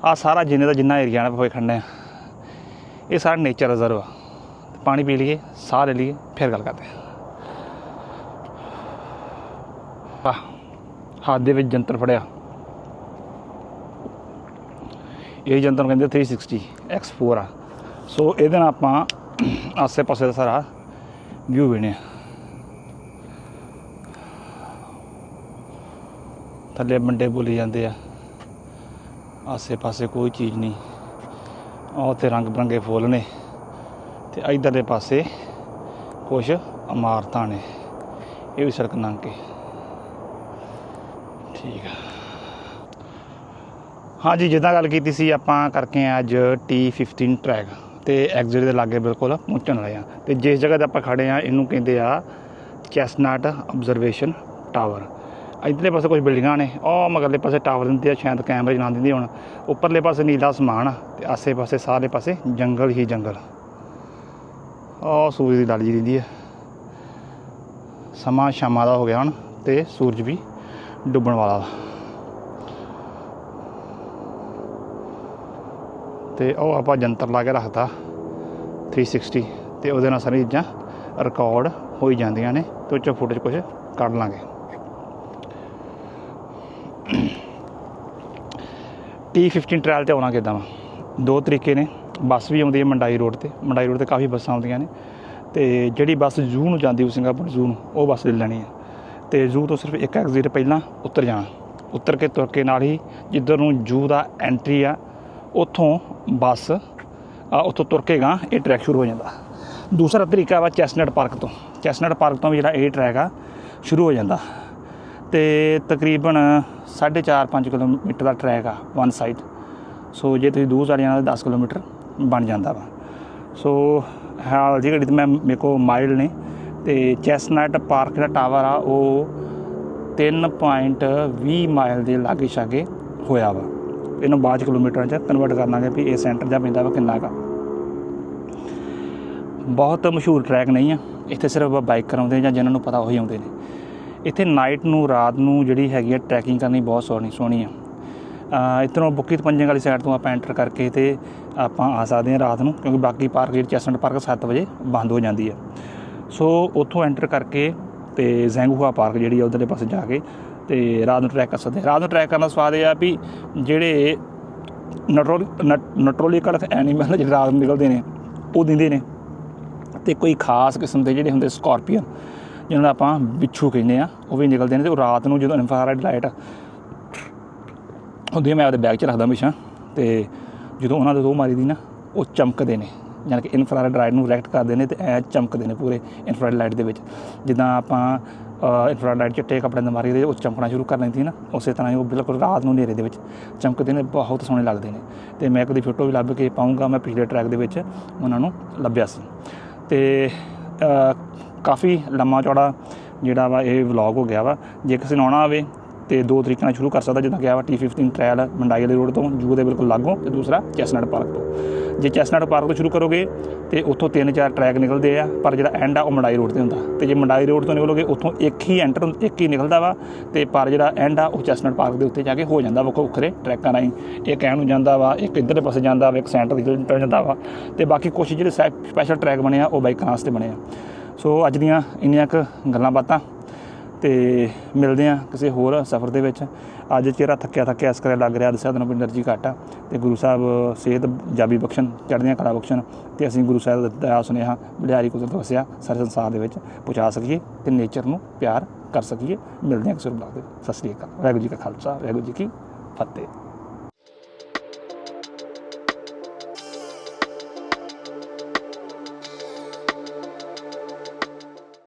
ਆ ਸਾਰਾ ਜਿੰਨੇ ਦਾ ਜਿੰਨਾ ਏਰੀਆ ਨਾ ਹੋਏ ਖੰਡੇ ਆ ਇਹ ਸਾਰਾ ਨੇਚਰ ਰਿਜ਼ਰਵ ਆ। ਪਾਣੀ ਪੀ ਲਈਏ ਸਾਹ ਲੈ ਲਈਏ ਫਿਰ ਗੱਲ ਕਰਦੇ ਆ ਆਹ, ਹੱਥ ਦੇ ਵਿੱਚ ਜੰਤਰ ਫੜਿਆ। ਇਹ ਜੰਤਰ ਨੂੰ ਕਹਿੰਦੇ 360 X4 ਆ। ਸੋ ਇਹਦੇ ਨਾਲ ਆਪਾਂ ਆਸੇ ਪਾਸੇ ਦਾ ਸਾਰਾ ਵਿਊ ਵੇਣੇ ਥੱਲੇ ਮੰਡੇ ਬੋਲੀ ਜਾਂਦੇ ਆ। ਆਸੇ ਪਾਸੇ ਕੋਈ ਚੀਜ਼ ਨਹੀਂ। ਉਹ ਤੇ ਰੰਗ ਬਰੰਗੇ ਫੁੱਲ ਨੇ ਤੇ ਇਧਰਲੇ ਪਾਸੇ ਕੁਝ ਇਮਾਰਤਾਂ ਨੇ। ਇਹ ਵੀ ਸੜਕ ਲੰਘ ਕੇ। ਠੀਕ ਆ। ਹਾਂਜੀ, ਜਿੱਦਾਂ ਗੱਲ ਕੀਤੀ ਸੀ ਆਪਾਂ ਕਰਕੇ ਆਏ ਅੱਜ T15 ਟਰੈਕ ਤੇ ਐਗਜ਼ਿਟ ਦੇ ਲਾਗੇ ਬਿਲਕੁਲ ਪਹੁੰਚਣ ਵਾਲੇ ਆ। ਤੇ ਜਿਸ ਜਗ੍ਹਾ ਤੇ ਆਪਾਂ ਖੜੇ ਆ, ਇਹਨੂੰ ਕਹਿੰਦੇ ਆ ਚੈਸਨਟ ਆਬਜ਼ਰਵੇਸ਼ਨ ਟਾਵਰ ਇਧਰਲੇ ਪਾਸੇ ਕੁਝ ਬਿਲਡਿੰਗਾਂ ਨੇ। ਉਹ ਮਗਰਲੇ ਪਾਸੇ ਟਾਵਰ ਦਿੰਦੇ ਆ, ਸ਼ਾਇਦ ਕੈਮਰੇ ਚਲਾ ਦਿੰਦੇ ਹੁਣ। ਉੱਪਰਲੇ ਪਾਸੇ ਨੀਲਾ ਅਸਮਾਨ ਆ ਤੇ ਆਸੇ ਪਾਸੇ ਸਾਰੇ ਪਾਸੇ ਜੰਗਲ ਹੀ ਜੰਗਲ। ਉਹ ਸੂਰਜ ਦੀ ਲਾਲੀ ਰਹਿੰਦੀ ਹੈ ਸਮਾਂ ਸ਼ਾਮਾਂ ਦਾ ਹੋ ਗਿਆ ਹੁਣ ਤੇ ਸੂਰਜ ਵੀ ਡੁੱਬਣ ਵਾਲਾ ਤੇ ਉਹ ਆਪਾਂ ਜੰਤਰ ਲਾ ਕੇ ਰੱਖਤਾ 360 ਤੇ ਉਹਦੇ ਨਾਲ ਸਾਰੀਆਂ ਚੀਜ਼ਾਂ ਰਿਕਾਰਡ ਹੋਈ ਜਾਂਦੀਆਂ ਨੇ ਤੇ ਉਹ 'ਚੋਂ ਫੁਟੇਜ ਕੁਝ ਕੱਢ ਲਾਂਗੇ। T15 ਟ੍ਰਾਇਲ ਤੇ ਆਉਣਾ ਕਿੱਦਾਂ ਵਾ? ਦੋ ਤਰੀਕੇ ਨੇ। ਬੱਸ ਵੀ ਆਉਂਦੀ ਹੈ ਮੰਡਾਈ ਰੋਡ ਤੇ। ਮੰਡਾਈ ਰੋਡ ਤੇ ਕਾਫੀ ਬੱਸਾਂ ਆਉਂਦੀਆਂ ਨੇ। ਤੇ ਜਿਹੜੀ ਬੱਸ ਜ਼ੂ ਨੂੰ ਜਾਂਦੀ ਉਹ ਸਿੰਗਾਪੁਰ ਜ਼ੂ ਨੂੰ, ਉਹ ਬੱਸ ਲੈ ਲੈਣੀ ਹੈ। ਤੇ ਜ਼ੂ ਤੋਂ ਸਿਰਫ ਇੱਕ ਐਗਜ਼ਿਟ ਪਹਿਲਾਂ ਉੱਤਰ ਜਾਣਾ। ਉੱਤਰ ਕੇ ਤੁਰ ਕੇ ਨਾਲ ਹੀ ਜਿੱਧਰ ਨੂੰ ਜ਼ੂ ਦਾ ਐਂਟਰੀ ਆ ਉੱਥੋਂ ਬੱਸ ਉੱਥੋਂ ਤੁਰ ਕੇ ਗਾਂ, ਇਹ ਟਰੈਕ ਸ਼ੁਰੂ ਹੋ ਜਾਂਦਾ। ਦੂਸਰਾ ਤਰੀਕਾ ਵਾ ਚੈਸਨਟ ਪਾਰਕ ਤੋਂ। ਚੈਸਨਟ ਪਾਰਕ ਤੋਂ ਵੀ ਜਿਹੜਾ ਇਹ ਟਰੈਕ ਆ, ਸ਼ੁਰੂ ਹੋ ਜਾਂਦਾ। ਤੇ ਤਕਰੀਬਨ 4.5 5 ਕਿਲੋਮੀਟਰ ਦਾ ਟਰੈਕ ਆ ਵਨ ਸਾਈਡ ਸੋ ਜੇ ਤੁਸੀਂ ਦੂਰ ਚਲੇ ਜਾਣਾ ਤਾਂ 10 ਕਿਲੋਮੀਟਰ ਬਣ ਜਾਂਦਾ ਵਾ। ਸੋ ਹਾਲ ਜੀ ਘੜੀ ਤੇ ਮੈਂ, ਮੇਰੇ ਕੋ ਮਾਈਲ ਨੇ। ਤੇ ਚੈਸਨਟ ਪਾਰਕ ਦਾ ਟਾਵਰ ਆ, ਉਹ 3.20 ਮਾਈਲ ਦੇ ਲਾਗੇ ਛਾਗੇ ਹੋਇਆ ਵਾ। ਇਹਨੂੰ ਬਾਅਦ 'ਚ ਕਿਲੋਮੀਟਰਾਂ 'ਚ ਕਨਵਰਟ ਕਰ ਲਾਂਗੇ ਵੀ ਇਹ ਸੈਂਟਰ ਜਾਂ ਪੈਂਦਾ ਵਾ ਕਿੰਨਾ ਕਾ। ਬਹੁਤ ਮਸ਼ਹੂਰ ਟਰੈਕ ਨਹੀਂ ਆ। ਇੱਥੇ ਸਿਰਫ ਬਾਈਕਰ ਆਉਂਦੇ ਜਾਂ ਜਿਨ੍ਹਾਂ ਨੂੰ ਪਤਾ ਉਹੀ ਆਉਂਦੇ ਨੇ। ਇੱਥੇ ਨਾਈਟ ਨੂੰ ਰਾਤ ਨੂੰ ਜਿਹੜੀ ਹੈਗੀ ਆ ਟਰੈਕਿੰਗ ਕਰਨੀ ਬਹੁਤ ਸੋਹਣੀ ਸੋਹਣੀ ਆ। ਅ, ਇੱਧਰੋਂ ਬੁੱਕੀ ਪੰਜੇ ਵਾਲੀ ਸਾਈਡ ਤੋਂ ਆਪਾਂ ਐਂਟਰ ਕਰਕੇ ਤੇ ਆਪਾਂ ਆ ਸਕਦੇ ਹਾਂ ਰਾਤ ਨੂੰ ਕਿਉਂਕਿ ਬਾਕੀ ਪਾਰਕ ਜਿਹੜੀ ਚੈਸਨਟ ਪਾਰਕ 7 ਵਜੇ ਬੰਦ ਹੋ ਜਾਂਦੀ ਹੈ ਸੋ ਉੱਥੋਂ ਐਂਟਰ ਕਰਕੇ ਤੇ ਜ਼ੈਂਗੂਹਾ ਪਾਰਕ ਜਿਹੜੀ ਆ ਉਧਰਲੇ ਪਾਸੇ ਜਾ ਕੇ ਤੇ ਰਾਤ ਨੂੰ ਟਰੈਕ ਕਰ ਸਕਦੇ। ਰਾਤ ਨੂੰ ਟਰੈਕ ਕਰਨ ਦਾ ਸਵਾਦ ਇਹ ਆ ਵੀ ਜਿਹੜੇ ਨਟਰੋਲੀਕਲ ਐਨੀਮਲ ਜਿਹੜੇ ਰਾਤ ਨੂੰ ਨਿਕਲਦੇ ਨੇ ਉਹ ਦਿੰਦੇ ਨੇ। ਤੇ ਕੋਈ ਖਾਸ ਕਿਸਮ ਦੇ ਜਿਹੜੇ ਹੁੰਦੇ ਸਕਾਰਪੀਅਨ ਜਿਹਨਾਂ ਨੂੰ ਆਪਾਂ ਬਿੱਛੂ ਕਹਿੰਦੇ ਆ ਉਹ ਵੀ ਨਿਕਲਦੇ ਨੇ ਤੇ ਉਹ ਰਾਤ ਨੂੰ ਜਦੋਂ ਇਨਫਰਾਰੈਡ ਲਾਈਟ ਹੁੰਦੀ ਆ, ਮੈਂ ਆਪਦੇ ਬੈਗ 'ਚ ਰੱਖਦਾ ਹਮੇਸ਼ਾ। ਤੇ ਜਦੋਂ ਉਹਨਾਂ ਦੇ ਦੋ ਮਾਰੀ ਦੀ ਨਾ ਉਹ ਚਮਕਦੇ ਨੇ। ਯਾਨੀ ਕਿ ਇਨਫਰਾਰੈਡ ਲਾਈਟ ਨੂੰ ਰਿਐਕਟ ਕਰਦੇ ਨੇ ਤੇ ਐ ਚਮਕਦੇ ਨੇ ਪੂਰੇ ਇਨਫਰਾਰੈਡ ਲਾਈਟ ਦੇ ਵਿੱਚ। ਜਿੱਦਾਂ ਆਪਾਂ ਇਨਫਰਾਰੈਡ ਲਾਈਟ ਚਿੱਟੇ ਕੱਪੜੇ ਦੇ ਮਾਰੀ ਦੇ ਉਹ ਚਮਕਣਾ ਸ਼ੁਰੂ ਕਰ ਲੈਂਦੀ ਨਾ, ਉਸੇ ਤਰ੍ਹਾਂ ਹੀ ਉਹ ਬਿਲਕੁਲ ਰਾਤ ਨੂੰ ਹਨੇਰੇ ਦੇ ਵਿੱਚ ਚਮਕਦੇ ਨੇ, ਬਹੁਤ ਸੋਹਣੇ ਲੱਗਦੇ ਨੇ। ਤੇ ਮੈਂ ਕਦੀ ਫੋਟੋ ਵੀ ਲੱਭ ਕੇ ਪਾਉਂਗਾ ਮੈਂ ਪਿਛਲੇ ਟਰੈਕ ਦੇ ਵਿੱਚ ਉਹਨਾਂ ਨੂੰ ਲੱਭਿਆ ਸੀ। ਤੇ ਕਾਫੀ ਲੰਮਾ ਚੌੜਾ ਜਿਹੜਾ ਵਾ ਇਹ ਵਲੌਗ ਹੋ ਗਿਆ ਵਾ। ਜੇ ਕਿਸੇ ਨੇ ਆਉਣਾ ਹੋਵੇ ਤੇ ਦੋ ਤਰੀਕਿਆਂ ਨਾਲ ਸ਼ੁਰੂ ਕਰ ਸਕਦਾ, ਜਿੱਦਾਂ ਗਿਆ ਵਾ T15 ਟ੍ਰਾਇਲ ਮੰਡਾਈ ਵਾਲੇ ਰੋਡ ਤੋਂ ਜੂ ਦੇ ਬਿਲਕੁਲ ਲਾਗੋਂ ਤੇ ਦੂਸਰਾ ਚੈਸਨਟ ਪਾਰਕ ਤੋਂ। ਜੇ ਚੈਸਨਟ ਪਾਰਕ ਤੋਂ ਸ਼ੁਰੂ ਕਰੋਗੇ ਤੇ ਉੱਥੋਂ ਤਿੰਨ ਚਾਰ ਟਰੈਕ ਨਿਕਲਦੇ ਆ, ਪਰ ਜਿਹੜਾ ਐਂਡ ਆ ਉਹ ਮੰਡਾਈ ਰੋਡ ਤੇ ਹੁੰਦਾ। ਤੇ ਜੇ ਮੰਡਾਈ ਰੋਡ ਤੋਂ ਨਿਕਲੋਗੇ, ਉੱਥੋਂ ਇੱਕ ਹੀ ਐਂਟਰ ਇੱਕ ਹੀ ਨਿਕਲਦਾ ਵਾ, ਤੇ ਪਰ ਜਿਹੜਾ ਐਂਡ ਆ ਉਹ ਚੈਸਨਟ ਪਾਰਕ ਦੇ ਉੱਤੇ ਜਾ ਕੇ ਹੋ ਜਾਂਦਾ ਵੱਖੋ ਵੱਖਰੇ ਟਰੈਕਾਂ ਰਾਹੀਂ। ਇੱਕ ਐਂ ਨੂੰ ਜਾਂਦਾ ਵਾ, ਇੱਕ ਇੱਧਰਲੇ ਪਾਸੇ ਜਾਂਦਾ ਵਾ, ਇੱਕ ਸੈਂਟਰ ਦੀ ਨਿਕਲ ਜਾਂਦਾ ਵਾ। ਤੇ ਬਾਕੀ ਕੁਛ ਜਿਹੜੇ ਸਪੈਸ਼ਲ ਟਰੈਕ ਬਣੇ ਆ, ਉਹ ਬਾਈਕਾਂ ਵਾਸਤੇ ਬਣੇ ਆ। ਸੋ ਅੱਜ ਦੀਆਂ ਇੰਨੀਆਂ ਕੁ ਗੱਲਾਂ ਬਾਤਾਂ। ਤੇ ਮਿਲਦੇ ਆ ਕਿਸੇ ਹੋਰ ਸਫ਼ਰ ਦੇ ਵਿੱਚ। ਅੱਜ ਚਿਹਰਾ ਥੱਕਿਆ ਥੱਕਿਆ ਇਸ ਕਰੇ ਲੱਗ ਰਿਹਾ ਦੱਸਿਆ ਤੁਹਾਨੂੰ ਕੋਈ એનર્ਜੀ ਆ। ਤੇ ਗੁਰੂ ਸਾਹਿਬ ਸਿਹਤ ਜਾਬੀ ਬਖਸ਼ਣ, ਚੜ੍ਹਦੀਆਂ ਕਲਾ ਬਖਸ਼ਣ, ਤੇ ਅਸੀਂ ਗੁਰੂ ਸਾਹਿਬ ਦਾ ਦਿੱਤਾ ਸੁਨੇਹਾ, ਬਿਲਿਆਰੀ ਕੁਦਰਤ ਵਸਿਆ ਸਾਰੇ ਸੰਸਾਰ ਦੇ ਵਿੱਚ ਪਹੁੰਚਾ ਸਕੀਏ ਤੇ ਨੇਚਰ ਨੂੰ ਪਿਆਰ ਕਰ ਸਕੀਏ। ਮਿਲਦੇ ਆ ਕਿਸੇ ਬਲਾਗ ਦੇ ਸਤਿ ਸ੍ਰੀ ਅਕਾਲ। ਵਾਹਿਗੁਰੂ ਜੀ ਕਾ ਖਾਲਸਾ, ਵਾਹਿਗੁਰੂ ਜੀ ਕੀ ਫਤਿਹ।